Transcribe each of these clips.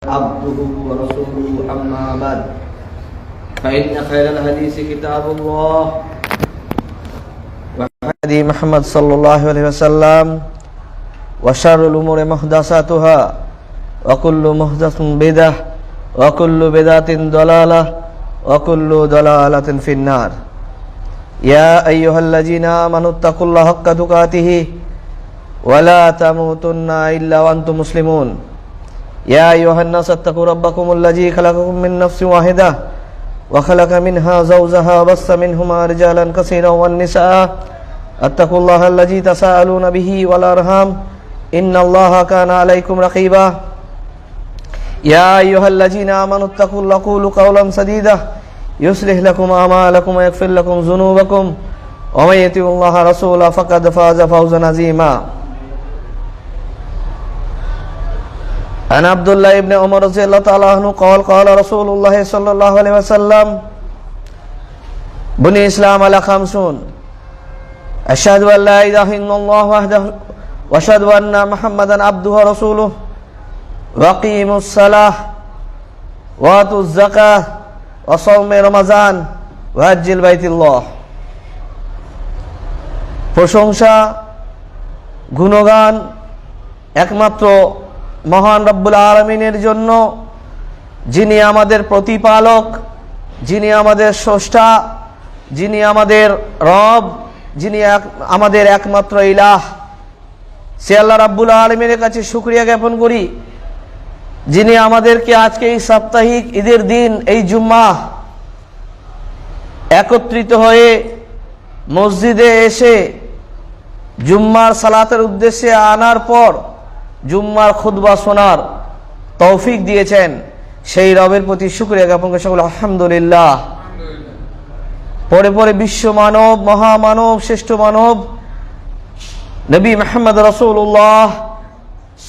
عبده ورسوله أما بعد. فإن خير الحديث كتاب الله. وهدي محمد صلى الله عليه وسلم وشر الأمور محدثاتها وكل محدث بدعة وكل بدعة ضلالة وكل ضلالة في النار. يا أيها الذين آمنوا اتقوا الله حق تقاته ولا تموتن إلا وأنتم مسلمون. يا أيها الناس اتقوا ربكم الذي خلقكم من نفس واحدة وخلق منها زوجها وبث منهما رجالا كثيرا والنساء. اتقوا الله الذي تساءلون به والأرحام. إن الله كان عليكم رقيبا. يا أيها الذين آمنوا اتقوا الله قولوا قولا سديدا. يصلح لكم أعمالكم ويغفر لكم ذنوبكم. ومن يطع الله رسوله فقد فاز فوزا عظيما. عن عبد الله بن عمر رضي الله تعالى عنه قال قال رسول الله صلى الله عليه وسلم بني الإسلام على خمسون أشهد أن لا إله إلا الله وحده وأشهد أن محمدا عبده ورسوله وقيموا الصلاة وآتوا الزكاة وصوم رمضان وحج البيت الله প্রশংসা গুণগান একমাত্র মহান রব্বুল আলমিনের জন্য, যিনি আমাদের প্রতিপালক, যিনি আমাদের স্রষ্টা, যিনি আমাদের রব, যিনি আমাদের একমাত্র ইলাহ। সে আল্লাহ রাব্বুল আলমিনের কাছে শুক্রিয়া জ্ঞাপন করি, যিনি আমাদেরকে আজকে এই সাপ্তাহিক ঈদের দিন, এই জুম্মা একত্রিত হয়ে মসজিদে এসে জুম্মার সালাতের উদ্দেশ্যে আনার পর জুম্মার খুদবা শোনার তৌফিক দিয়েছেন সেই রবের প্রতি শুক্রিয়া জ্ঞাপন করে আলহামদুলিল্লাহ। পরে পরে বিশ্ব মানব মহামানব শ্রেষ্ঠ মানব, নবী মাহমদ রসুল্লাহ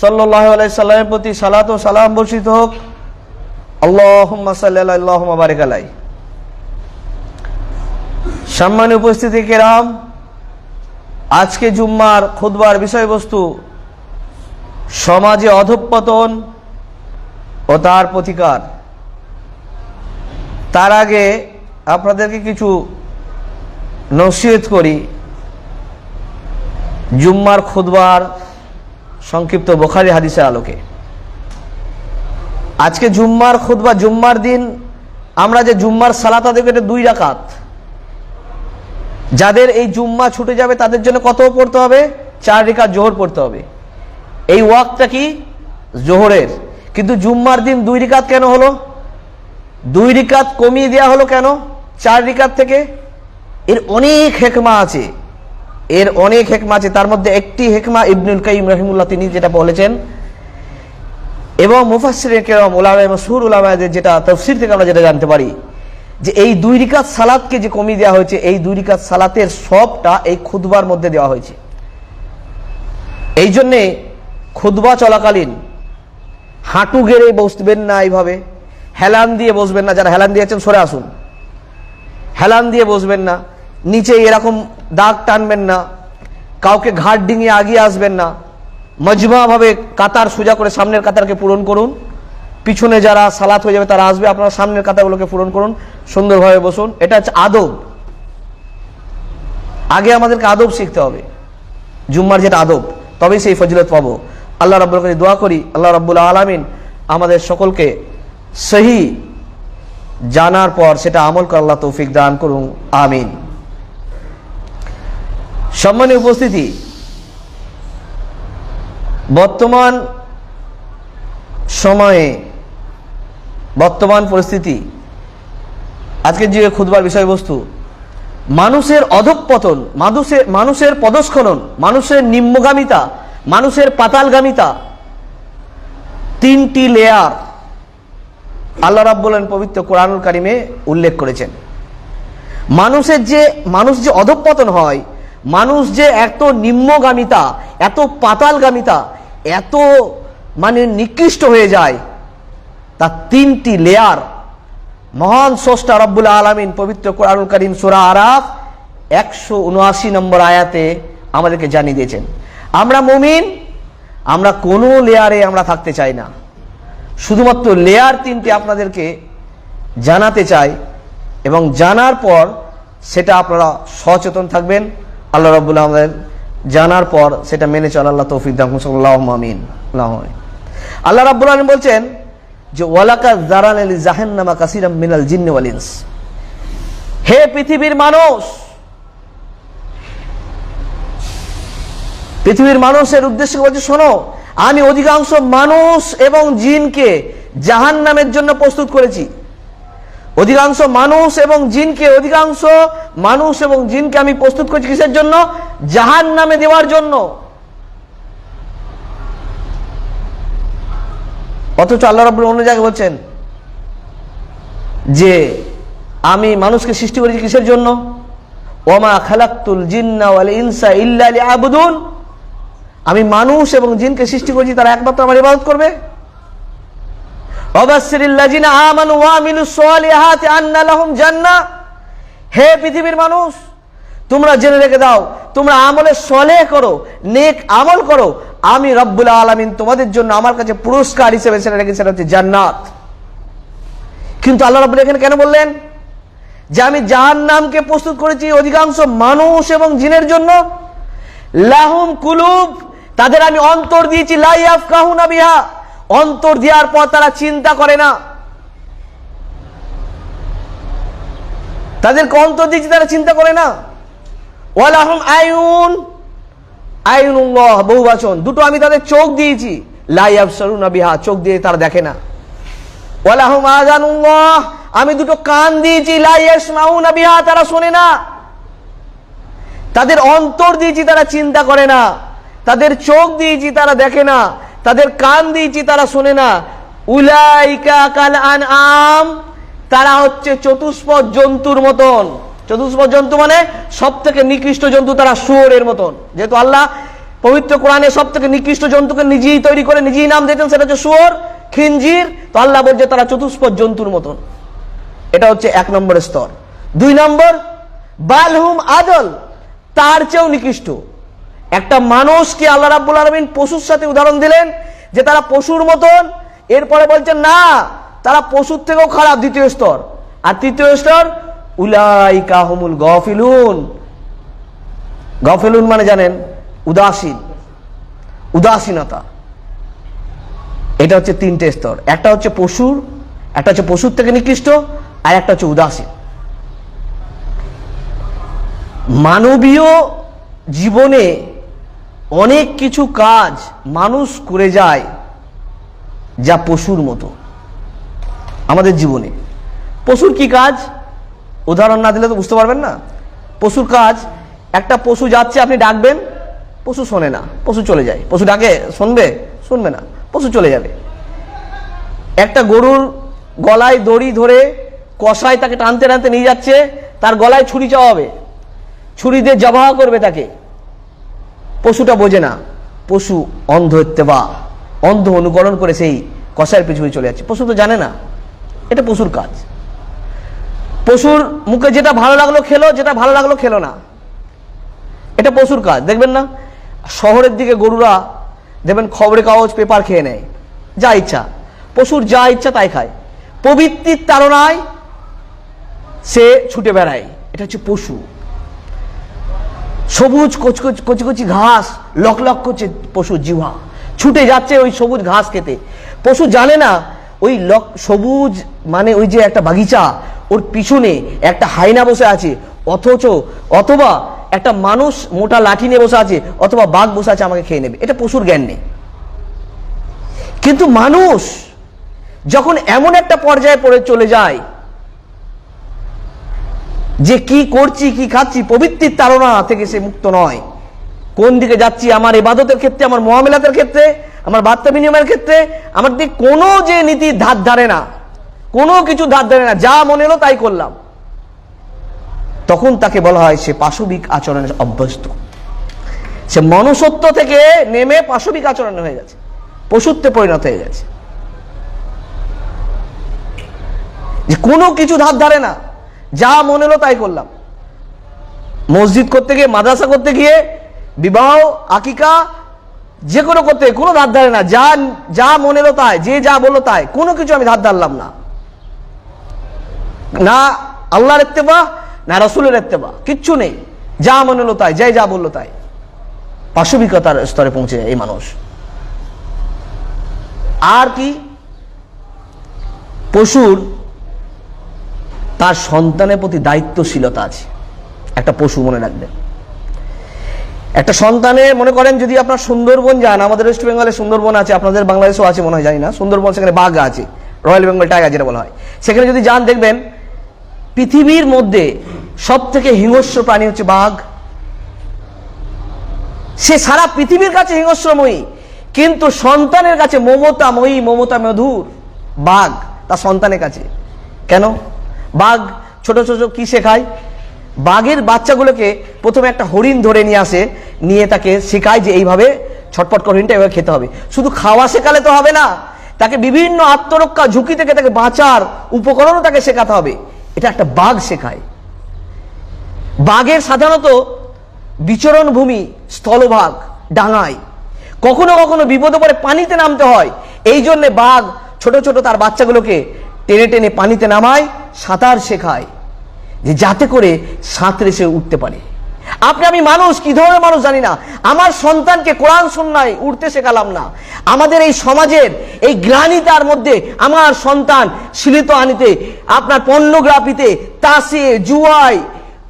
সাল্লাহ সাল্লামের প্রতি সালাত ও সালাম বর্ষিত হোক। আল্লাহ সাল্লাহ উপস্থিতি কেরাম, আজকে জুম্মার খুদবার বিষয়বস্তু সমাজে অধঃপতন ও তার প্রতিকার। তার আগে আপনাদেরকে কিছু নসিহত করি। জুম্মার খুদবার সংক্ষিপ্ত বোখারি হাদিসের আলোকে। আজকে জুম্মার খুদবা জুম্মার দিন আমরা যে জুম্মার সালাতা দেখব এটা দুই রাকাত। যাদের এই জুম্মা ছুটে যাবে, তাদের জন্য কত পড়তে হবে? চার রেখা জোহর পড়তে হবে। এই ওয়াকটা কি? জোহরের। কিন্তু জুম্মার দিন দুই রিকাত কেন হলো? দুই রিকাত কমিয়ে দেওয়া হলো কেন? চার রিকাত থেকে? এর অনেক হেকমা আছে। এর অনেক হেকমা আছে। তার মধ্যে একটি হেকমা ইবনুল কাইম রহিমুল্লাহ তিনি যেটা বলেছেন। এবং মুফাসির কেরম, উলামায় মসুর উলামায়দের যেটা তফসির থেকে আমরা যেটা জানতে পারি, যে এই দুই রিকাত সালাদকে যে কমিয়ে দেওয়া হয়েছে, এই দুই রিকাত সালাতের সবটা এই খুদবার মধ্যে দেওয়া হয়েছে। এই জন্যে খুদবা চলাকালীন হাঁটু গেড়ে বসবেন না এইভাবে। হেলান দিয়ে বসবেন না। যারা হেলান দিয়েছেন, সরে আসুন। হেলান দিয়ে বসবেন না। নিচে এরকম দাগ টানবেন না। কাউকে ঘাট ডিঙিয়ে আগিয়ে আসবেন না। মজমাভাবে কাতার সোজা করে সামনের কাতারকে পূরণ করুন। পিছনে যারা সালাত হয়ে যাবে, তারা আসবে। আপনারা সামনের কাতারগুলোকে পূরণ করুন। সুন্দরভাবে বসুন। এটা হচ্ছে আদব। আগে আমাদেরকে আদব শিখতে হবে। জুম্মার যেটা আদব, তবেই সেই ফজিলত পাবো। আল্লাহ রাব্বুল কাছে দোয়া করি, আল্লাহ রাব্বুল আলামিন আমাদের সকলকে সহি জানার পর সেটা আমল করে আল্লাহ তৌফিক দান করুন, আমিন। সম্মানীয় উপস্থিতি, বর্তমান সময়ে, বর্তমান পরিস্থিতি আজকে যে খুদবার বিষয়বস্তু, মানুষের অধঃপতন, মানুষের মানুষের পদস্খলন, মানুষের নিম্নগামিতা মানুষের পাতালগামিতা। তিনটি লেয়ার আল্লাহ রাব্বুলেন পবিত্র কোরআনুল কারিমে উল্লেখ করেছেন। মানুষের যে, মানুষ যে অধঃপতন হয়, মানুষ যে এত নিম্নগামিতা, এত পাতালগামিতা, এত মানে নিকৃষ্ট হয়ে যায় তার তিনটি লেয়ার মহান স্রষ্টা রব্বুল আলমিন পবিত্র কোরআনুল করিম সুরা আরাফ একশো উনআশি নম্বর আয়াতে আমাদেরকে জানিয়ে দিয়েছেন। আমরা মুমিন, আমরা কোনো লেয়ারে আমরা থাকতে চাই না। শুধুমাত্র লেয়ার তিনটে আপনাদেরকে জানাতে চাই এবং জানার পর সেটা আপনারা সচেতন থাকবেন। আল্লাহ রব্বুল্লাহ আমাদের জানার পর সেটা মেনে চল আল্লাহ তৌফিক আমিন আল্লাহ রাব্বুল আলম বলছেন যে, ওয়ালাকা জারান আলী জাহান্নামা কাসিরাম মিনাল জিন্ন ওয়ালিন্স হে পৃথিবীর মানুষ পৃথিবীর মানুষের উদ্দেশ্যে বলছে? শোনো, আমি অধিকাংশ মানুষ এবং জিনকে জাহান নামের জন্য প্রস্তুত করেছি। অধিকাংশ মানুষ এবং জিনকে, অধিকাংশ মানুষ এবং জিনকে আমি প্রস্তুত করেছি কিসের জন্য? জাহান নামে দেওয়ার জন্য। অথচ আল্লাহ রাব্বুল অন্য জায়গায় বলছেন যে, আমি মানুষকে সৃষ্টি করেছি কিসের জন্য? ওমা খালাক্তুল জিন্না ইনসা ইল্লা লিয়াবুদুন। আমি মানুষ এবং জিনকে সৃষ্টি করেছি, তারা একমাত্র আমার ইবাদত করবে। হে পৃথিবীর মানুষ, তোমরা জেনে রেখে দাও, তোমরা আমলে সলে করো, নেক আমল করো। আমি রব্বুল আলামিন তোমাদের জন্য আমার কাছে পুরস্কার হিসেবে সেটা রেখেছি, সেটা হচ্ছে জান্নাত। কিন্তু আল্লাহ রাব্বুল এখানে কেন বললেন যে আমি জাহান্নামকে প্রস্তুত করেছি অধিকাংশ মানুষ এবং জিনের জন্য? লাহুম কুলুব তাদের আমি অন্তর দিয়েছি লাইয়াফ কাহুনা বিহা। অন্তর দেওয়ার পর তারা চিন্তা করে না। তাদেরকে অন্তর দিয়েছি, তারা চিন্তা করে না। ওয়ালাহুম আয়ুন আইনুল্লাহ বহু বচন। দুটো আমি তাদের চোখ দিয়েছি লাইয়াব সরুনা বিহা, চোখ দিয়ে তারা দেখে না। ওয়ালাহুম আজানুল্লাহ আমি দুটো কান দিয়েছি লাইয়াস মাউনা বিহা, তারা শোনে না। তাদের অন্তর দিয়েছি, তারা চিন্তা করে না। তাদের চোখ দিয়েছি তারা দেখে না, তাদের কান দিয়েছি তারা শোনে না। উলাইকা কাল আন আম তারা হচ্ছে চতুষ্পদ জন্তুর মতন। চতুষ্পদ জন্তু মানে সব থেকে নিকৃষ্ট জন্তু তারা শুয়োরের মতন। যেহেতু আল্লাহ পবিত্র কোরআনে সব থেকে নিকৃষ্ট জন্তুকে নিজেই তৈরি করে, নিজেই নাম দিয়েছেন, সেটা হচ্ছে শুয়োর খিঞ্জির তো আল্লাহ বলছে তারা চতুষ্পদ জন্তুর মতন। এটা হচ্ছে এক নম্বরের স্তর। দুই নম্বর, বালহুম আদল, তার চেয়েও নিকৃষ্ট। একটা মানুষকে আল্লাহ রাব্বুল আলমিন পশুর সাথে উদাহরণ দিলেন যে তারা পশুর মতন, এরপরে বলছেন, না, তারা পশুর থেকেও খারাপ দ্বিতীয় স্তর। আর তৃতীয় স্তর, উলাইকা হুমুল গফিলুন। গফিলুন মানে জানেন, উদাসীন, উদাসীনতা। এটা হচ্ছে তিনটে স্তর। একটা হচ্ছে পশুর, একটা হচ্ছে পশুর থেকে নিকৃষ্ট, আর একটা হচ্ছে উদাসীন। মানবীয় জীবনে অনেক কিছু কাজ মানুষ করে যায় যা পশুর মতো। আমাদের জীবনে। পশুর কি কাজ? উদাহরণ না দিলে তো বুঝতে পারবেন না। পশুর কাজ, একটা পশু যাচ্ছে, আপনি ডাকবেন, পশু শোনে না, পশু চলে যায়। পশু ডাকে, শুনবে? শুনবে না, পশু চলে যাবে। একটা গরুর গলায় দড়ি ধরে কষায় তাকে টানতে টানতে নিয়ে যাচ্ছে, তার গলায় ছুরি চাওয়াবে। ছুরি দিয়ে জবাহ করবে তাকে। পশুটা বোঝে না। পশু অন্ধ বা অন্ধ অনুকরণ করে সেই কষায়ের পিছু চলে যাচ্ছে। পশু তো জানে না। এটা পশুর কাজ। পশুর মুখে যেটা ভালো লাগল খেলো, যেটা ভালো লাগল খেলো না। এটা পশুর কাজ। দেখবেন না? শহরের দিকে গরুরা দেখবেন খবরের কাগজ, পেপার খেয়ে নেয়। যা ইচ্ছা। পশুর যা ইচ্ছা তাই খায়। প্রবৃত্তির তাড়নায় সে ছুটে বেড়ায়। এটা হচ্ছে পশু। সবুজ কচকচ কচি কচি ঘাস, লক লক করছে পশু জিহা ছুটে যাচ্ছে ওই সবুজ ঘাস খেতে। পশু জানে না, ওই লক সবুজ মানে ওই যে একটা বাগিচা, ওর পিছনে একটা হাইনা বসে আছে। অথচ, অথবা একটা মানুষ মোটা লাঠি নিয়ে বসে আছে, অথবা বাঘ বসে আছে আমাকে খেয়ে নেবে। এটা পশুর জ্ঞান নেই। কিন্তু মানুষ যখন এমন একটা পর্যায়ে পড়ে চলে যায় যে কি করছি, কি খাচ্ছি পবিত্রির তাড়না থেকে সে মুক্ত নয়। কোন দিকে যাচ্ছি, আমার ইবাদতের ক্ষেত্রে, আমার মহামেলাতের ক্ষেত্রে, আমার বার্তা বিনিময়ের ক্ষেত্রে, আমার দিকে কোনো যে নীতি ধার ধারে না। কোনো কিছু ধার ধারে না, যা মনে এলো তাই করলাম। তখন তাকে বলা হয় সে পাশবিক আচরণে অভ্যস্ত। সে মনুষ্যত্ব থেকে নেমে পাশবিক আচরণ হয়ে গেছে। পশুত্বে পরিণত হয়ে গেছে। যে কোনো কিছু ধার ধারে না। যা মনে হলো তাই করলাম। মসজিদ করতে গিয়ে, মাদ্রাসা করতে গিয়ে, বিবাহ, আকিকা যে কোনো করতে, কোনো ধার ধারে না, যা যা মনে এলো তাই, যে যা বলল তাই, কোনো কিছু আমি ধার ধারলাম না। না আল্লাহর এত্তেবা না রসুলের এত্তেবা কিচ্ছু নেই। যা মনে এলো তাই, যাই যা বলল তাই। পাশবিকতার স্তরে পৌঁছে যায় এই মানুষ। আর কি? পশুর তার সন্তানের প্রতি দায়িত্বশীলতা আছে। একটা পশু মনে রাখবেন একটা সন্তানের, মনে করেন যদি আপনার সুন্দরবন যান, আমাদের ওয়েস্ট বেঙ্গলে সুন্দরবন আছে, আপনাদের বাংলাদেশেও আছে মনে হয়, জানি না। সুন্দরবন, সেখানে বাঘ আছে রয়্যাল বেঙ্গল টাইগার যেটা বলা হয়। সেখানে যদি যান, দেখবেন পৃথিবীর মধ্যে সব থেকে হিংস্র প্রাণী হচ্ছে বাঘ। সে সারা পৃথিবীর কাছে হিংস্রময়ী, কিন্তু সন্তানের কাছে মমতাময়ী মমতা মধুর বাঘ তার সন্তানের কাছে। কেন? বাঘ, ছোট ছোট কি শেখায়? বাঘের বাচ্চাগুলোকে প্রথমে একটা হরিণ ধরে নিয়ে আসে, নিয়ে তাকে শেখায় যে এইভাবে ছটপট করে হরিণটা এভাবে খেতে হবে। শুধু খাওয়া শেখালে তো হবে না, তাকে বিভিন্ন আত্মরক্ষা ঝুঁকি থেকে তাকে বাঁচার উপকরণও তাকে শেখাতে হবে। এটা একটা বাঘ শেখায়। বাঘের সাধারণত বিচরণ ভূমি, স্থলভাগ, ডাঙায়। কখনো কখনো বিপদে পড়ে পানিতে নামতে হয়। এই জন্যে বাঘ ছোট ছোট তার বাচ্চাগুলোকে টেনে টেনে পানিতে নামায়, সাঁতার শেখায়। যে যাতে করে সাঁতরে সে উঠতে পারে। আপনি, আমি মানুষ, কি ধরনের মানুষ জানি না। আমার সন্তানকে কোরআন সন্ন্যায় উঠতে শেখালাম না। আমাদের এই সমাজের এই গ্লানিতার মধ্যে আমার সন্তান শিলিত আনিতে, আপনার পর্নোগ্রাফিতে, তাসে, জুয়ায়,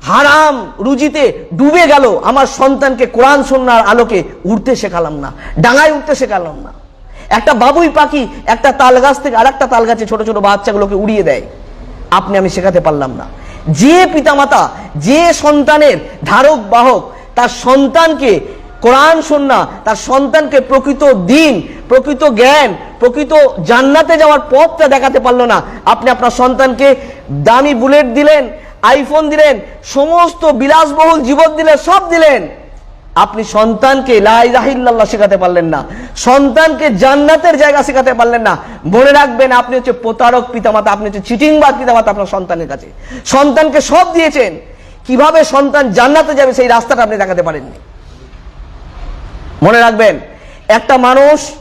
হারাম রুজিতে ডুবে গেল। আমার সন্তানকে কোরআন সন্ন্যার আলোকে উঠতে শেখালাম না। ডাঙায় উঠতে শেখালাম না। একটা বাবুই পাখি একটা তাল গাছ থেকে আর একটা তাল গাছে ছোট ছোট বাচ্চাগুলোকে উড়িয়ে দেয়। আপনি আমি শেখাতে পারলাম না। যে পিতামাতা, যে সন্তানের ধারক, বাহক, তার সন্তানকে কোরআন সন্না তার সন্তানকে প্রকৃত দিন, প্রকৃত জ্ঞান, প্রকৃত জান্নাতে যাওয়ার পথটা দেখাতে পারল না। আপনি আপনার সন্তানকে দামি বুলেট দিলেন আইফোন দিলেন, সমস্ত বিলাসবহুল জীবন দিলেন, সব দিলেন। আপনি সন্তানকে লাইলাহিল্লাহ শেখাতে পারলেন না। সন্তানকে জান্নাতের জায়গা শেখাতে পারলেন না। মনে রাখবেন, আপনি হচ্ছে প্রতারক পিতামাতা, আপনি হচ্ছে চিটিংবাদ পিতামাতা আপনার সন্তানের কাছে। সন্তানকে সব দিয়েছেন। কীভাবে সন্তান জান্নাতে যাবে সেই রাস্তাটা আপনি দেখাতে পারেননি। মনে রাখবেন, একটা মানুষ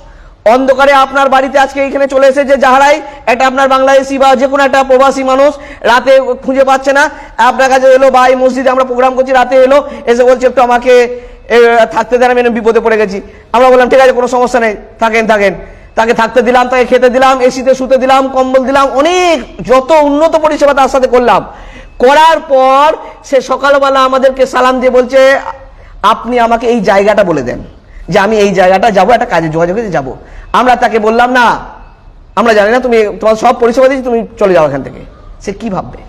অন্ধকারে আপনার বাড়িতে আজকে এখানে চলে এসেছে যাহারাই একটা আপনার বাংলাদেশি বা যে কোনো একটা প্রবাসী মানুষ রাতে খুঁজে পাচ্ছে না। আপনার কাছে এলো বা এই মসজিদে আমরা প্রোগ্রাম করছি। রাতে এলো, এসে বলছে, একটু আমাকে থাকতে দেন, আমি বিপদে পড়ে গেছি। আমরা বললাম, ঠিক আছে, কোনো সমস্যা নেই, থাকেন থাকেন। তাকে থাকতে দিলাম, তাকে খেতে দিলাম, এসিতে শুতে দিলাম, কম্বল দিলাম, অনেক যত উন্নত পরিষেবা তার সাথে করলাম। করার পর সে সকালবেলা আমাদেরকে সালাম দিয়ে বলছে, আপনি আমাকে এই জায়গাটা বলে দেন, যে আমি এই জায়গাটা যাব, একটা কাজে যোগাযোগে যাব। আমরা তাকে বললাম, না, আমরা জানি না, তুমি তোমার সব পরিষেবা দিয়েছি, তুমি চলে যাও এখান থেকে। সে কি ভাববে?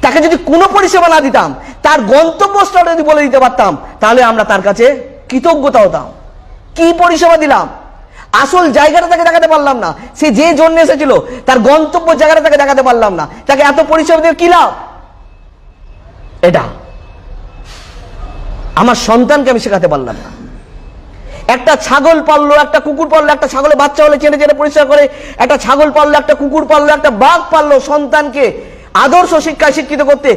তাকে যদি কোনো পরিষেবা না দিতাম, তার গন্তব্যস্থলটা যদি বলে দিতে পারতাম, তাহলে আমরা তার কাছে কৃতজ্ঞতা হতাম কি পরিষেবা দিলাম? আসল জায়গাটা তাকে দেখাতে পারলাম না। সে যে জন্য এসেছিল, তার গন্তব্য জায়গাটা তাকে দেখাতে পারলাম না। তাকে এত পরিষেবা দিয়ে কি লাভ? এটা। আমার সন্তানকে আমি শেখাতে পারলাম না। একটা ছাগল পাললো, একটা কুকুর পাললো, একটা ছাগলের বাচ্চা হলে চেনে চেনে পরিষ্কার করে, একটা ছাগল পাললো, একটা কুকুর পাললো, একটা বাঘ পাললো সন্তানকে আদর্শ শিক্ষায় শিক্ষিত করতে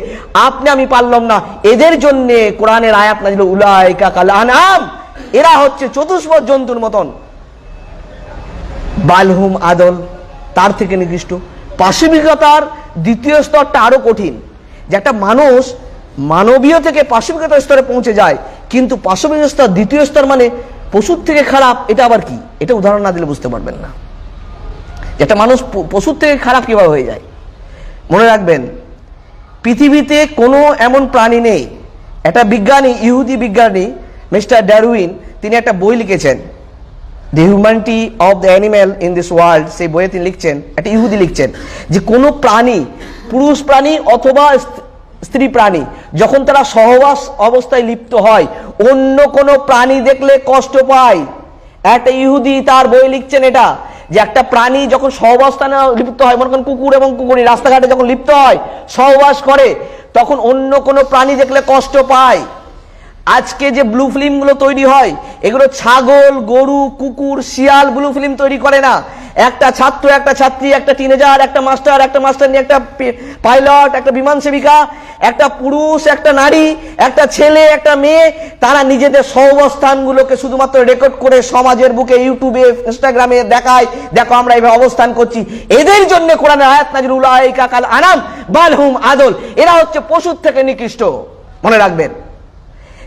আপনি আমি পারলাম না। এদের জন্য কোরআনের আয়াত নাজিল উলাইকা কাল আনাম এরা হচ্ছে চতুষ্প জন্তুর মতন। বালহুম আদল, তার থেকে নিকৃষ্ট। পাশবিকতার দ্বিতীয় স্তরটা আরও কঠিন। যে একটা মানুষ মানবীয় থেকে পাশবিকতার স্তরে পৌঁছে যায়, কিন্তু পাশবিক স্তর, দ্বিতীয় স্তর মানে পশুর থেকে খারাপ, এটা আবার কি? এটা উদাহরণ না দিলে বুঝতে পারবেন না। একটা মানুষ পশুর থেকে খারাপ কীভাবে হয়ে যায়? মনে রাখবেন, পৃথিবীতে কোনো এমন প্রাণী নেই। একটা বিজ্ঞানী, ইহুদি বিজ্ঞানী, মিস্টার ড্যারউইন তিনি একটা বই লিখেছেন। The humanity of the animal in this world সেই বইয়ে তিনি লিখছেন, একটা ইহুদি লিখছেন, যে কোনো প্রাণী, পুরুষ প্রাণী অথবা স্ত্রী প্রাণী, যখন তারা সহবাস অবস্থায় লিপ্ত হয়, অন্য কোনো প্রাণী দেখলে কষ্ট পায়। একটা ইহুদি তার বই লিখছেন এটা যে একটা প্রাণী যখন সহবাস্থানে লিপ্ত হয়, মনে করেন কুকুর এবং কুকুরি, রাস্তাঘাটে যখন লিপ্ত হয়, সহবাস করে, তখন অন্য কোনো প্রাণী দেখলে কষ্ট পায়। আজকে যে ব্লু ফিল্মগুলো তৈরি হয়, এগুলো ছাগল, গরু, কুকুর, শিয়াল ব্লু ফিল্ম তৈরি করে না। একটা ছাত্র, একটা ছাত্রী, একটা টিনেজার একটা মাস্টার একটা মাস্টার নিয়ে একটা পাইলট একটা বিমান সেবিকা, একটা পুরুষ, একটা নারী, একটা ছেলে, একটা মেয়ে, তারা নিজেদের সহাবস্থানগুলোকে শুধুমাত্র রেকর্ড করে সমাজের বুকে ইউটিউবে ইনস্টাগ্রামে দেখায়, দেখো আমরা এইভাবে অবস্থান করছি। এদের জন্য কোরআনের আয়াত নাজির উলাইকা কাল আনাম বালহুম আদল। এরা হচ্ছে পশুর থেকে নিকৃষ্ট। মনে রাখবেন।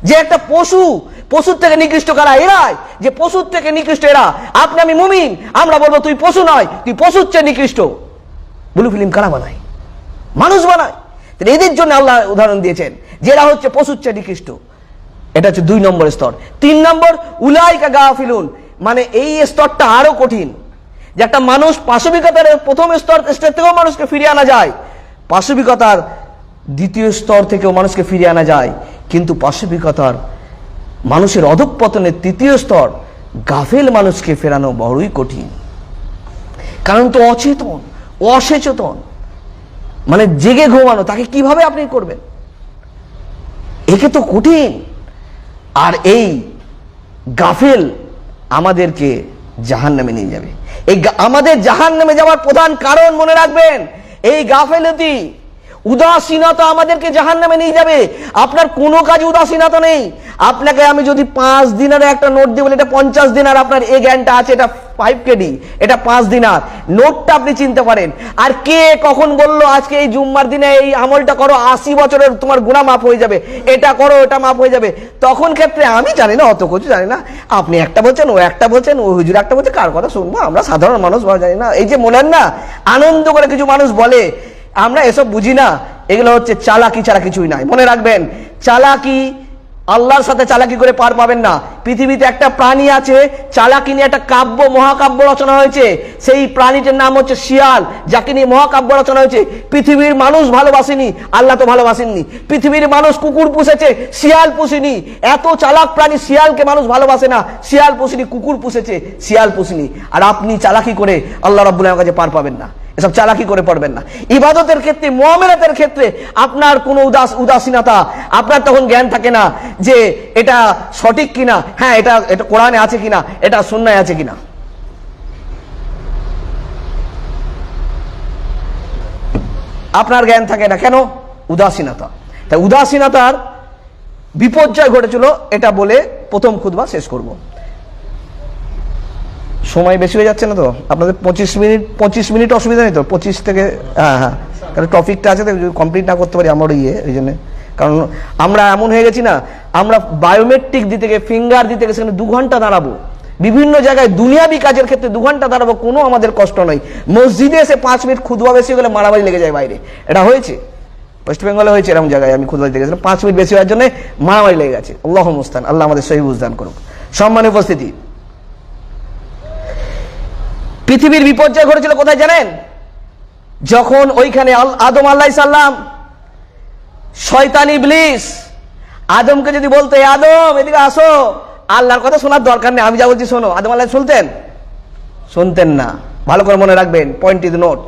যে একটা পশু, পশুর থেকে নিকৃষ্ট কারা? এরাই। যে পশুর থেকে নিকৃষ্ট এরা। আপনি আমি মুমিন, আমরা বলব, তুই পশু নয়, তুই পশুর চেয়ে নিকৃষ্ট। ব্লু ফিল্ম কারা বানায়? মানুষ বানায়। এদের জন্য আল্লাহ উদাহরণ দিয়েছেন যেটা হচ্ছে পশুর চেয়ে নিকৃষ্ট। এটা হচ্ছে দুই নম্বর স্তর। তিন নম্বর, উলাইকা গাফিলুন। মানে এই স্তরটা আরও কঠিন। যে একটা মানুষ পাশবিকতার প্রথম স্তর স্তর থেকেও মানুষকে ফিরিয়ে আনা যায়, পাশবিকতার দ্বিতীয় স্তর থেকেও মানুষকে ফিরিয়ে আনা যায়। কিন্তু পাশবিকতার মানুষের অধঃপতনের তৃতীয় স্তর গাফেল মানুষকে ফেরানো বড়ই কঠিন। কারণ তো অচেতন, অসচেতন মানে জেগে ঘুমানো, তাকে কীভাবে আপনি করবেন? একে তো কঠিন। আর এই গাফেল আমাদেরকে জাহান নামে নিয়ে যাবে। এই আমাদের জাহান নামে যাওয়ার প্রধান কারণ মনে রাখবেন, এই গাফেলতি উদাসীনতা আমাদেরকে জাহান নামে নিয়ে যাবে। আপনার কোনো কাজে উদাসীনতা নেই। আপনাকে আমি যদি পাঁচ দিনের একটা নোট দিই বলে, এটা পঞ্চাশ দিনার আপনার এই জ্ঞানটা আছে, এটা ফাইভ কেডি এটা পাঁচ দিনার। নোটটা আপনি চিনতে পারেন। আর কে কখন বলল, আজকে এই জুম্মার দিনে এই আমলটা করো, আশি বছরের তোমার গুণা মাফ হয়ে যাবে। এটা করো, ওটা মাফ হয়ে যাবে। তখন ক্ষেত্রে আমি জানি না, অত কিছু জানি না। আপনি একটা বলছেন, ও একটা বলছেন, ও হুজুর একটা বলছে, কার কথা শুনব? আমরা সাধারণ মানুষ জানি না। এই যে মনেন না, আনন্দ করে কিছু মানুষ বলে আমরা এসব বুঝি না, এগুলো হচ্ছে চালাকি ছাড়া কিছুই নাই। মনে রাখবেন, চালাকি আল্লাহর সাথে চালাকি করে পার পাবেন না। পৃথিবীতে একটা প্রাণী আছে, চালাকি নিয়ে একটা কাব্য, মহাকাব্য রচনা হয়েছে। সেই প্রাণীটির নাম হচ্ছে শিয়াল, যাকে নিয়ে মহাকাব্য রচনা হয়েছে। পৃথিবীর মানুষ ভালোবাসেনি, আল্লাহ তো ভালোবাসেননি। পৃথিবীর মানুষ কুকুর পুষেছে, শিয়াল পুষিনি। এত চালাক প্রাণী শিয়ালকে মানুষ ভালোবাসে না। শিয়াল পুষিনি, কুকুর পুষেছে, শিয়াল পুষিনি। আর আপনি চালাকি করে আল্লাহ রাব্বুল কাছে পার পাবেন না। এসব চালাকি করে পড়বেন না। ইবাদতের ক্ষেত্রে মোয়ামেলাতের ক্ষেত্রে আপনার কোনো উদাস, উদাসীনতা, আপনার তখন জ্ঞান থাকে না যে এটা সঠিক কিনা হ্যাঁ এটা এটা কোরআনে আছে কিনা, এটা সুন্নায় আছে কিনা। আপনার জ্ঞান থাকে না, কেন? উদাসীনতা। তাই উদাসীনতার বিপর্যয় ঘটেছিল, এটা বলে প্রথম খুদবা শেষ করব। সময় বেশি হয়ে যাচ্ছে না তো? আপনাদের পঁচিশ মিনিট পঁচিশ মিনিট অসুবিধা নেই তো? পঁচিশ থেকে হ্যাঁ হ্যাঁ। কারণ টপিকটা আছে তো কমপ্লিট না করতে পারি আমার ইয়ে এই জন্যে। কারণ আমরা এমন হয়ে গেছি না, আমরা বায়োমেট্রিক দিতে গিয়ে ফিঙ্গার দিতে গিয়ে সেখানে দু ঘণ্টা দাঁড়াবো। বিভিন্ন জায়গায় দুনিয়াবি কাজের ক্ষেত্রে দু ঘণ্টা দাঁড়াবো, কোনো আমাদের কষ্ট নয়। মসজিদে এসে পাঁচ মিনিট খুদবা বেশি গেলে মারামারি লেগে যায় বাইরে। এটা হয়েছে। ওয়েস্ট বেঙ্গলে হয়েছে এরকম জায়গায়, আমি খুদবা দিতে গেছিলাম। পাঁচ মিনিট বেশি হওয়ার জন্য মারামারি লেগে গেছে। আল্লাহ মুস্তান আল্লাহ আমাদের সহি বুঝদান করুক। সম্মানের উপস্থিতি। পৃথিবীর বিপর্যয় ঘটেছিল, কোথায় জানেন? যখন ওইখানে আদম আল্লাহ সাল্লাম শয়তান ইবলিস, আদমকে যদি বলতো আদম, এদিকে আসো। আল্লাহর কথা শোনার দরকার নেই, আমি যা বলছি শোনো। আদম আল্লাহ শুনতেন? শুনতেন না। ভালো করে মনে রাখবেন পয়েন্ট ইজ নোট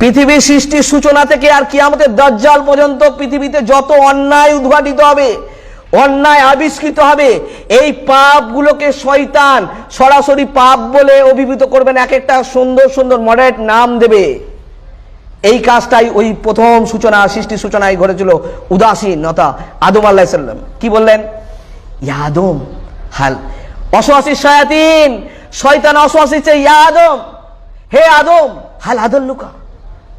পৃথিবীর সৃষ্টির সূচনা থেকে আর কি আমাদের দজ্জাল পর্যন্ত পৃথিবীতে যত অন্যায় উদ্ঘাটিত হবে অন্যায় আবিষ্কৃত হবে। এই পাপগুলোকে শয়তান সরাসরি পাপ বলে অভিভূত করবেন, এক একটা সুন্দর সুন্দর মডারেট নাম দেবে। এই কাজটাই ওই প্রথম সূচনা সৃষ্টি সূচনায় ঘটেছিল উদাসীনতা। আদম আল্লাহ সাল্লাম কি বললেন? ইয়াদম হাল অসহাসি শয়াতিন, শয়তান অসহাসি চেয়ে, ইয়া আদম, হে আদম, হাল আদল্লুকা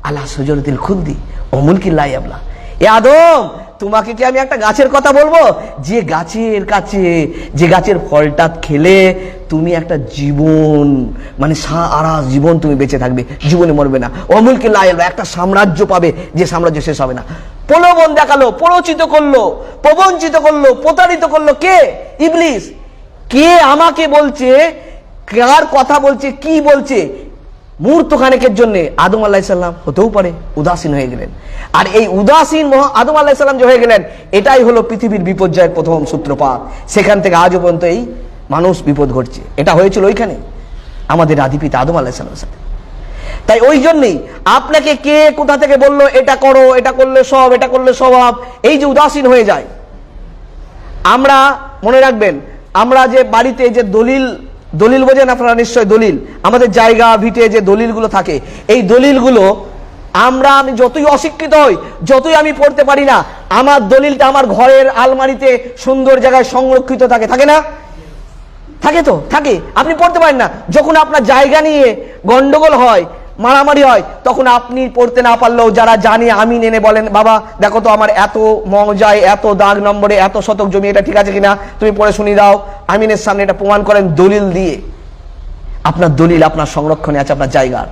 আল্লাহ সুজরতিল খুদ্দি অমুল কিল্লাই আবলা আদম, তোমাকে কি আমি একটা গাছের কথা বলব? যে গাছের কাছে, যে গাছের ফলটা খেলে তুমি একটা জীবন মানে সারা জীবন তুমি বেঁচে থাকবে, জীবনে মরবে না। অমুল কিল্লাই আবলা একটা সাম্রাজ্য পাবে, যে সাম্রাজ্য শেষ হবে না। প্রলোভন দেখাল প্ররোচিত করল, প্রবঞ্চিত করল, প্রতারিত করল কে? ইবলিস। কে আমাকে বলছে? কার কথা বলছে? কি বলছে? মুহূর্ত খানেকের জন্য আদম আল্লাহ সাল্লাম হতেও পারে, উদাসীন হয়ে গেলেন। আর এই উদাসীন আদম আল্লাহ সাল্লাম যে হয়ে গেলেন, এটাই হলো পৃথিবীর বিপর্যয়ের প্রথম সূত্রপাত। সেখান থেকে আজও পর্যন্ত এই মানুষ বিপদ ঘটছে। এটা হয়েছিল ওইখানে, আমাদের আদিপিতা আদম আল্লাহ সাল্লামের সাথে। তাই ওই জন্যই আপনাকে কে কোথা থেকে বলল, এটা করো, এটা করলে সব, এটা করলে স্বভাব, এই যে উদাসীন হয়ে যায়। আমরা মনে রাখবেন, আমরা যে বাড়িতে যে দলিল দলিল বোঝেন আপনারা নিশ্চয় দলিল। আমাদের জায়গা ভিটে যে দলিলগুলো থাকে, এই দলিলগুলো আমরা, আমি যতই অশিক্ষিত হই, যতই আমি পড়তে পারি না, আমার দলিলটা আমার ঘরের আলমারিতে সুন্দর জায়গায় সংরক্ষিত থাকে। থাকে না? থাকে তো? থাকে। আপনি পড়তে পারেন না। যখন আপনার জায়গা নিয়ে গন্ডগোল হয় মারামারি হয়, তখন আপনি পড়তে না পারলেও যারা জানে, আমি নেনে বলেন, বাবা, দেখো তো আমার এত মজায়, এত দাগ নম্বরে, এত শতক জমি, এটা ঠিক আছে কিনা? তুমি পড়ে শুনি দাও। আমিনের সামনে এটা প্রমাণ করেন দলিল দিয়ে। আপনার দলিল আপনার সংরক্ষণে আছে, আপনার জায়গার।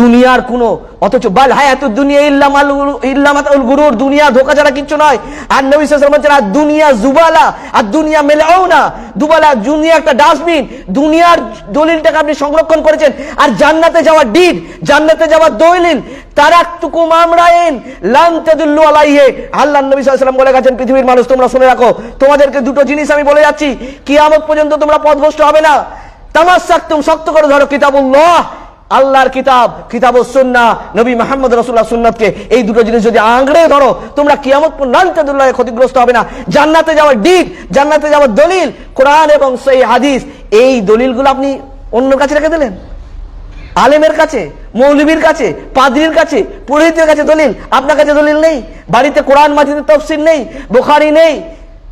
দুনিয়ার কোনো, অথচ বাল হায়াত দুনিয়া ইল্লামাল ইল্লামাতাল গুরুর, দুনিয়া ধোকা ছাড়া কিচ্ছু নয়। আর নবী সাল্লাল্লাহু আলাইহি আর দুনিয়া জুবালা, আর দুনিয়া মেলাও না দুবালা দুনিয়া একটা ডাস্টবিন, দুনিয়ার দলিলটাকে আপনি সংরক্ষণ করেছেন। আর জান্নাতে যাওয়ার ডিড জান্নাতে যাওয়ার দলিল তারাকতুকুম আমরাইন লান তাদুল্লু আলাইহি। আল্লাহ নবী সাল্লাল্লাহু আলাইহি বলে গেছেন, পৃথিবীর মানুষ, তোমরা শুনে রাখো, তোমাদেরকে দুটো জিনিস আমি বলে যাচ্ছি, কিয়ামত পর্যন্ত তোমরা পথভ্রষ্ট হবে না। তামাসাক্তুম শক্ত করে ধরো, কিতাবুল্লাহ। আল্লাহর কিতাব কিতাব সুন্না নবী মোহাম্মদ রসুল্লাহ সুন্নাতকে এই দুটো জিনিস যদি আংড়ে ধরো, তোমরা কিয়ামত নান্তাদুল্লাহ ক্ষতিগ্রস্ত হবে না। জান্নাতে যাওয়ার দিক, জান্নাতে যাওয়ার দলিল, কোরআন এবং সেই হাদিস, এই দলিলগুলো আপনি অন্য কাছে রেখে দিলেন। আলেমের কাছে, মৌলবীর কাছে, পাদ্রির কাছে, পুরোহিতের কাছে দলিল, আপনার কাছে দলিল নেই। বাড়িতে কোরআন মাজিদের তফসিল নেই, বোখারি নেই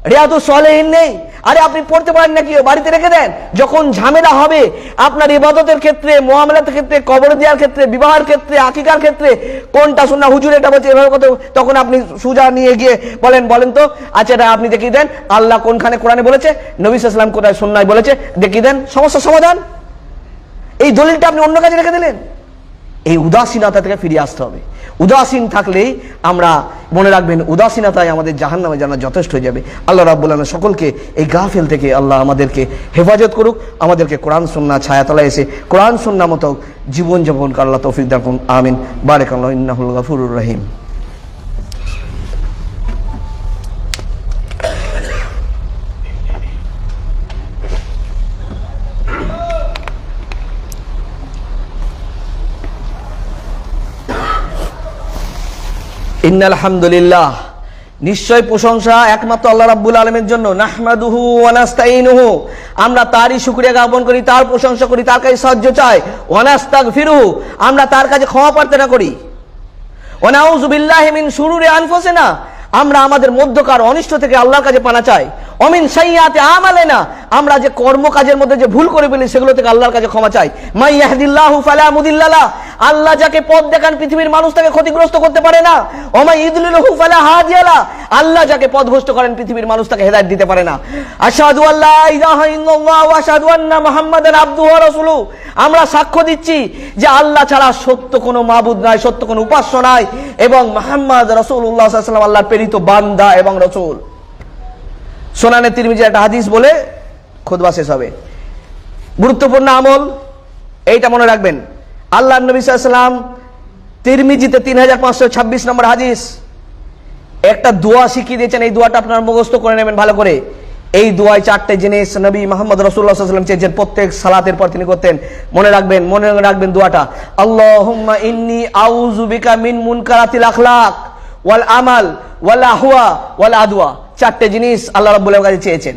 রিয়াদু সলেহীন নেই। আরে আপনি পড়তে পারেন নাকি? বাড়িতে রেখে দেন। যখন ঝামেলা হবে, আপনার ইবাদতের ক্ষেত্রে মোহামেলাতের ক্ষেত্রে, কবর দেওয়ার ক্ষেত্রে, বিবাহের ক্ষেত্রে, আকিকার ক্ষেত্রে, কোনটা শুননা হুজুর এটা বলছে এভাবে কত? তখন আপনি সুজা নিয়ে গিয়ে বলেন বলেন তো আচ্ছা এটা আপনি দেখিয়ে দেন, আল্লাহ কোনখানে কোরআনে বলেছে? নবী সাল্লাম কোথায় সন্ন্যায় বলেছে? দেখিয়ে দেন সমস্যার সমাধান। এই দলিলটা আপনি অন্য কাজে রেখে দিলেন। এই উদাসীনতা থেকে ফিরে আসতে হবে। উদাসীন থাকলেই আমরা মনে রাখবেন উদাসীনতায় আমাদের জাহান নামে জানা যথেষ্ট হয়ে যাবে। আল্লাহ রাবুল্লাহ সকলকে এই গাফেল থেকে আল্লাহ আমাদেরকে হেফাজত করুক, আমাদেরকে কোরআন সন্না ছায়াতলায় এসে কোরআন সন্না মতো জীবনযাপন আল্লাহ তৌফিক দেখুন আমিন। বারেক আল্লাহ ইন্নাহুল গাফুরুর রহিম। ইন্নাল হামদুলিল্লাহ নিশ্চয় প্রশংসা একমাত্র আল্লাহ রাব্বুল আলমের জন্য। নাহমাদুহু ওয়ানাস্তাইনুহু আমরা তারই শুকরিয়া জ্ঞাপন করি, তার প্রশংসা করি, তার কাছে সাহায্য চাই। ওয়ানাস্তাগ ফিরু আমরা তার কাছে ক্ষমা প্রার্থনা করি। ওয়ানাউযু বিল্লাহি মিন শুরুরি আনফুসিনা। আমরা আমাদের মধ্যকার অনিষ্ট থেকে আল্লাহর কাছে পানা চাই। অমিন সাইয়াতে আমালে না আমরা যে কর্ম কাজের মধ্যে যে ভুল করে ফেলি, সেগুলো থেকে আল্লাহর কাছে ক্ষমা চাই। মাই ইয়াহদিল্লাহু ফালা মুদিল্লালা। আল্লাহ যাকে পথ দেখান পৃথিবীর মানুষ তাকে ক্ষতিগ্রস্ত করতে পারে না। ওমাই ইদলিলহু ফালা হাদিয়ালা। আল্লাহ যাকে পথভ্রষ্ট করেন পৃথিবীর মানুষ তাকে হেদায়েত দিতে পারে না। আশহাদু আল্লা ইলাহা ইল্লাল্লাহ ওয়া আশহাদু আন্না মুহাম্মাদান আবদুহু ওয়া রাসূলুহু। আমরা সাক্ষ্য দিচ্ছি যে আল্লাহ ছাড়া সত্য কোনো মাবুদ নাই, সত্য কোনো উপাস্য নাই এবং মুহাম্মদ রাসূলুল্লাহ সাল্লাল্লাহু আলাইহি আল্লাহর প্রেরিত বান্দা এবং রাসূল। সোনানে তিরমিজি একটা হাদিস বলে খুদবা শেষ হবে। গুরুত্বপূর্ণ আমল, এইটা মনে রাখবেন। আল্লাহ নবী সাল্লাম তিরমিজিতে তিন হাজার পাঁচশো ছাব্বিশ নম্বর হাদিস। একটা দোয়া শিখিয়ে দিয়েছেন, এই দোয়াটা আপনার মুখস্থ করে নেবেন ভালো করে। এই দোয়ায় চারটে জিনিস নবী মোহাম্মদ রসুল্লাহ সাল্লাম চেয়েছেন, প্রত্যেক সালাতের পর তিনি করতেন। মনে রাখবেন মনে রাখবেন দোয়াটা। আল্লাহুম্মা ইন্নি আউযু বিকা মিন আমাল চারটে জিনিস আল্লাহ আলামিন কাছে চেয়েছেন।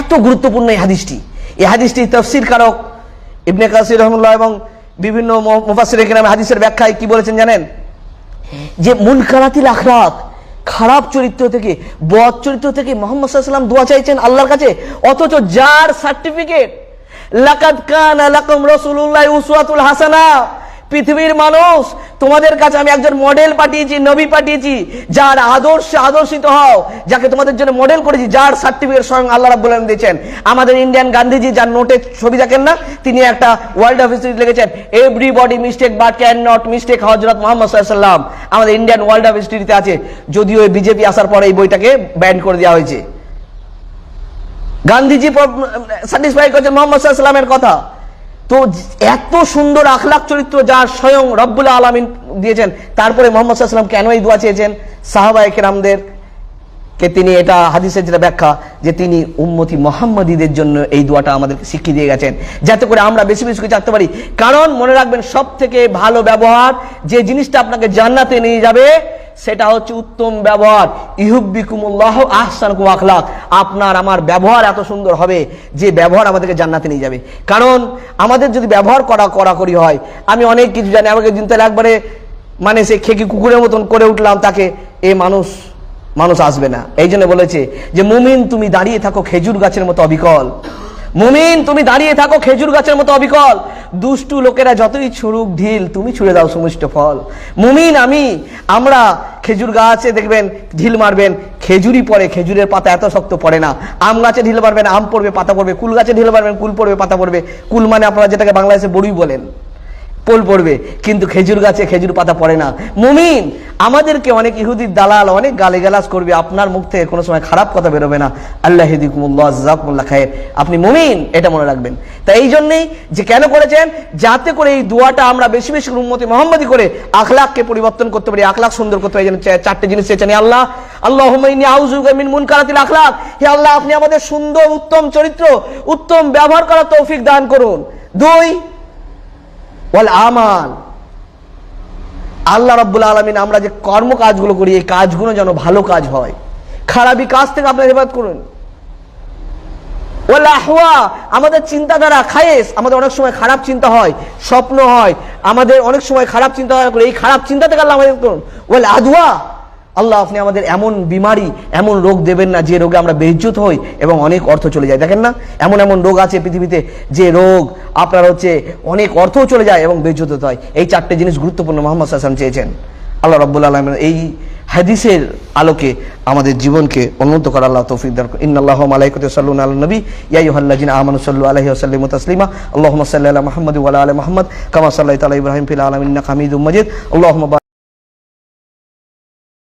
এত গুরুত্বপূর্ণ এই হাদিসটি। এই হাদিসটি তফসির কারক ইবনে কাসির রহমুল্লাহ এবং বিভিন্ন হাদিসের ব্যাখ্যায় কি বলেছেন জানেন? যে মুনকারাতিল আখরাত খারাপ চরিত্র থেকে, বদ চরিত্র থেকে মোহাম্মদ সাল্লাম দোয়া চাইছেন আল্লাহর কাছে, অথচ যার সার্টিফিকেট, লাকাদ কান লাকুম রাসূলুল্লাহ উসওয়াতুল হাসানা পৃথিবীর মানুষ, তোমাদের কাছে আমি একজন মডেল পাঠিয়েছি, নবী পাঠিয়েছি, যার আদর্শে আদর্শিত হও, যাকে তোমাদের জন্য মডেল করেছি, যার সার্টিফিকেট স্বয়ং আল্লাহ রাব্বুল আলামিন দিয়েছেন। আমাদের ইন্ডিয়ান গান্ধীজি যার নোটে ছবি দেখেন না, তিনি একটা ওয়ার্ল্ড অফ হিস্ট্রি লিখেছেন everybody mistake but can not mistake Hazrat Mohammad সাল্লাম আমাদের ইন্ডিয়ান ওয়ার্ল্ড অফ হিস্ট্রিতে আছে, যদিও বিজেপি আসার পরে এই বইটাকে ব্যান করে দেওয়া হয়েছে। গান্ধীজি স্যাটিসফাই করেছেন মোহাম্মদ সাল্লামের কথা। তো এত সুন্দর আখলাখ চরিত্র যা স্বয়ং রব্বুল আলমিন দিয়েছেন, তারপরে মোহাম্মদ সাল্লাম কেন এই দোয়া চেয়েছেন? সাহাবাই কেরামদের কে তিনি এটা হাদিসের যেটা ব্যাখ্যা, যে তিনি উম্মতি মোহাম্মদীদের জন্য এই দোয়াটা আমাদেরকে শিখিয়ে দিয়ে গেছেন। যাতে করে আমরা বেশি বেশি করে চাকতে পারি। কারণ মনে রাখবেন সব থেকে ভালো ব্যবহার যে জিনিসটা আপনাকে জান্নাতে নিয়ে যাবে সেটা হচ্ছে উত্তম ব্যবহার। ইহুব্বিকুমুল্লাহ আহসানকুম আখলাক। আপনার, আমার ব্যবহার এত সুন্দর হবে যে ব্যবহার আমাদেরকে জান্নাতে নিয়ে যাবে। কারণ আমাদের যদি ব্যবহার করা কড়াকড়ি হয়, আমি অনেক কিছু জানি। আমাকে দিন তাহলে একবারে মানে সে খেকি কুকুরের মতন করে উঠলাম তাকে। এ মানুষ মানুষ আসবে না। এই জন্য বলেছে যে, মুমিন তুমি দাঁড়িয়ে থাকো খেজুর গাছের মতো অবিকল। মুমিন, তুমি দাঁড়িয়ে থাকো খেজুর গাছের মতো অবিকল। দুষ্টু লোকেরা যতই ছুড়ুক ঢিল, তুমি ছুড়ে দাও সুমিষ্ট ফল। মুমিন, আমি, আমরা খেজুর গাছে দেখবেন ঢিল মারবেন খেজুরি পড়ে, খেজুরের পাতা এত শক্ত পড়ে না। আম গাছে ঢিল মারবেন, আম পড়বে, পাতা পড়বে, কুল গাছে ঢিল মারবেন, কুল পড়বে, পাতা পড়বে। কুল মানে আপনারা যেটাকে বাংলাদেশে বড়ুই বলেন। পোল পড়বে, কিন্তু খেজুর গাছে খেজুর পাতা পড়ে না। মুমিন, আমাদেরকে অনেক ইহুদির দালাল অনেক গালিগালাজ করবে, আপনার মুখ থেকে কোনো সময় খারাপ কথা বেরোবে না। আল্লাহ খায়ের। আপনি মুমিন, এটা মনে রাখবেন। তাই এই জন্যেই যে কেন করেছেন? যাতে করে এই দোয়াটা আমরা বেশি বেশি উন্মতি মোহাম্মদী করে আখলাখকে পরিবর্তন করতে পারি আখলাখ সুন্দর করতে পারি চারটে জিনিস চেয়েছেন আল্লাহ। আল্লাহ মিন মুন কারাতিল আখলাক। হে আল্লাহ, আপনি আমাদের সুন্দর, উত্তম চরিত্র, উত্তম ব্যবহার করার তৌফিক দান করুন। দুই ওয়াল আল্লাহ রব্বুল আলমিন আমরা যে কর্ম কাজগুলো করি, এই কাজগুলো যেন ভালো কাজ হয়। খারাপি কাজ থেকে আপনার হেফাজত করুন। ওয়াল আহওয়া, আমাদের চিন্তাধারা, খায়েস, আমাদের অনেক সময় খারাপ চিন্তা হয়, স্বপ্ন হয়, আমাদের অনেক সময় খারাপ চিন্তা এই খারাপ চিন্তা থেকে আল্লাহ আমাদের করুন। ওয়াল আদওয়া আল্লাহ আপনি আমাদের এমন বিমারি, এমন রোগ দেবেন না যে রোগে আমরা বেজ্জুত হই এবং অনেক অর্থ চলে যায়। দেখেন না? এমন এমন রোগ আছে পৃথিবীতে যে রোগ আপনার হচ্ছে অনেক অর্থও চলে যায় এবং বেজ্জুত হয়। এই চারটে জিনিস গুরুত্বপূর্ণ মোহাম্মদ হাসান চেয়েছেন। আল্লাহ রব্বুল আলম এই হাদিসের আলোকে আমাদের জীবনকে উন্নত করা আল্লাহ তৌফিক দান ইন্নাল্লাহ মালাইকাতু সাল্লুনা আলান নবী। ইয়া আইয়ুহাল্লাযিনা আমানু সাল্লু আলাইহি ওয়া সাল্লিমু আল্লাহ আল্লাহুম্মা মহম্মদ আলা মুহাম্মাদ ওয়া আলা আলি কামা সাল্লাইতা আলা ইব্রাহিম ফিল আলামিন হামিদুম মাজিদ। আল্লাহুম্মা